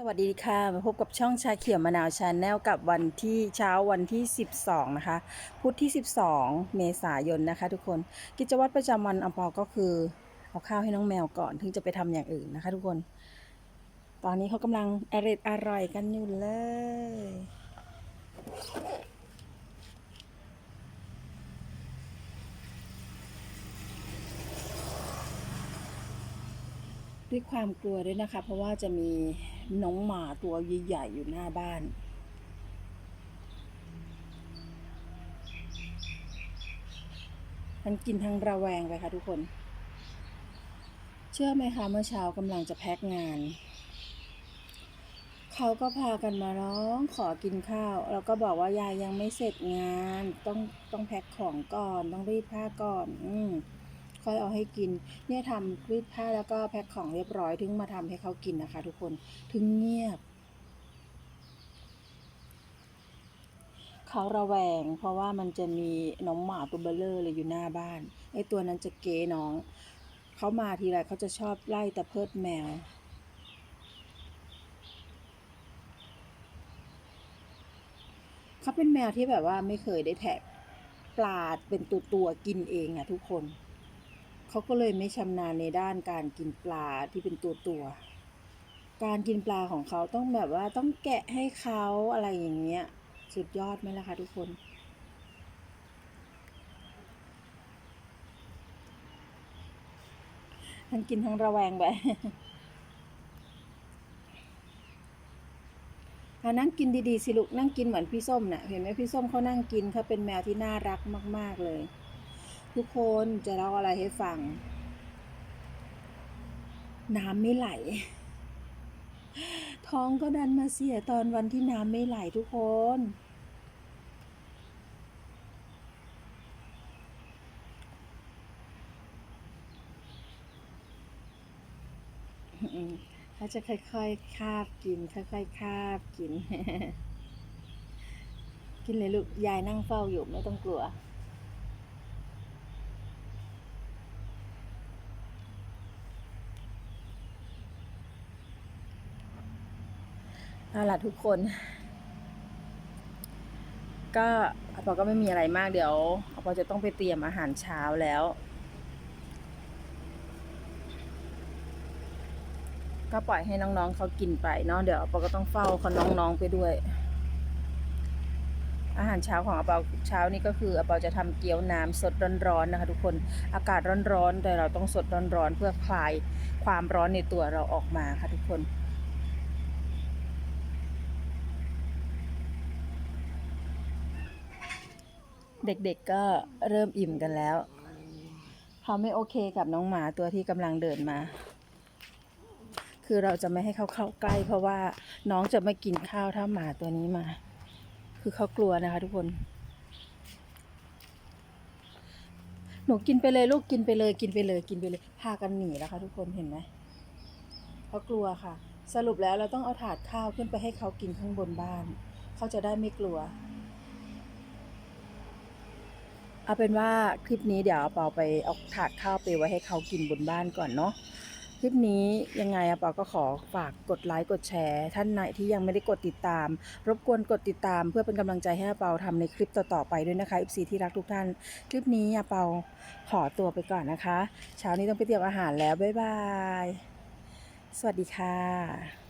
สวัสดีค่ะ มาพบกับช่องชาเขียวมะนาวชาแนลกับวันที่เช้าวันที่ 12 นะคะ พุธที่ 12 เมษายนนะคะ ทุกคนกิจวัตรประจำวันอัมเปก็คือเอาข้าวให้น้องแมวก่อน ถึงจะไปทำอย่างอื่นนะคะ ทุกคน ตอนนี้เขากำลังอร่อยอร่อยกันอยู่เลย ด้วยความกลัวด้วยนะคะ เพราะว่าจะมีน้องหมาตัวใหญ่ๆอยู่หน้าบ้านทั้งกินทั้งระแวงไปค่ะทุกคน เชื่อไหมคะเมื่อเช้ากำลังจะแพ็กงาน เขาก็พากันมาร้องขอกินข้าว แล้วก็บอกว่ายายยังไม่เสร็จงาน ต้องต้องแพ็คของก่อน ต้องรีดผ้าก่อน อืม ค่อยเอาให้กิน เนี่ยทำรีดผ้าแล้วก็แพ็คของเรียบร้อยถึงมาทำให้เขากินนะคะ ทุกคนถึงเงียบ เขาระแวง เพราะว่ามันจะมีน้องหมาตัวเบลเลอร์เลยอยู่หน้าบ้านไอ้ตัวนั้นจะเก๋น้อง เขามาทีไรเขาจะชอบไล่ตะเพิดแมวเขาเป็นแมวที่แบบว่าไม่เคยได้แทะปลาเป็นตัวตัวกินเองอะทุกคน เขาก็เลยไม่ชำนาญในด้านการกินปลาที่เป็นตัวตัว การกินปลาของเขาต้องแบบว่าต้องแกะให้เขาอะไรอย่างเงี้ย สุดยอดไหมล่ะคะทุกคนทั้งกินทั้งระแวงไปนั่งกินดีๆสิลูกนั่งกินเหมือนพี่ส้มน่ะ เห็นไหมพี่ส้มเขานั่งกินเขาเป็นแมวที่น่ารักมาก ๆ เลย ทุกคนจะเล่าอะไรให้ฟัง น้ำไม่ไหล ท้องก็ดันมาเสียตอนวันที่น้ำไม่ไหลทุกคน เขาจะค่อยๆ คาบกิน ค่อยๆ คาบกิน กินเลยลูก ยายนั่งเฝ้าอยู่ไม่ต้องกลัว เอาละทุกคน ก็อาปอก็ไม่มีอะไรมากเดี๋ยวอาปอจะต้องไปเตรียมอาหารเช้าแล้ว ก็ปล่อยให้น้องๆเขากินไปเนาะเดี๋ยวอาปอก็ต้องเฝ้าเขาน้องๆไปด้วย อาหารเช้าของอปาเช้านี้ก็คืออปาจะทำเกี๊ยวน้ำสดร้อนๆนะคะ ทุกคนอากาศร้อนๆแต่เราต้องสดร้อนๆเพื่อคลายความร้อนในตัวเราออกมาค่ะทุกคน เด็กๆก็เริ่มอิ่มกันแล้ว เขาไม่โอเคกับน้องหมาตัวที่กำลังเดินมา คือเราจะไม่ให้เขาเข้าใกล้ เพราะว่าน้องจะไม่กินข้าวถ้าหมาตัวนี้มา คือเขากลัวนะคะทุกคน หนูกินไปเลยลูกกินไปเลยกินไปเลยกินไปเลย พากันหนีแล้วค่ะทุกคนเห็นไหมเขากลัวค่ะ สรุปแล้วเราต้องเอาถาดข้าวขึ้นไปให้เขากินข้างบนบ้าน เขาจะได้ไม่กลัว เอาเป็นว่าคลิปนี้เดี๋ยวเอาเปาไปเอาถาดข้าวไปไว้ให้เขากินบนบ้านก่อนเนาะคลิปนี้ยังไงอะปาก็ขอฝากกดไลค์กดแชร์ ท่านไหนที่ยังไม่ได้กดติดตาม รบกวนกดติดตาม เพื่อเป็นกำลังใจให้อาเปาทำในคลิปต่อๆไปด้วยนะคะ FC ที่รักทุกท่าน คลิปนี้อาเปาขอตัวไปก่อนนะคะ เช้านี้ต้องไปเตรียมอาหารแล้ว บ๊ายบาย สวัสดีค่ะ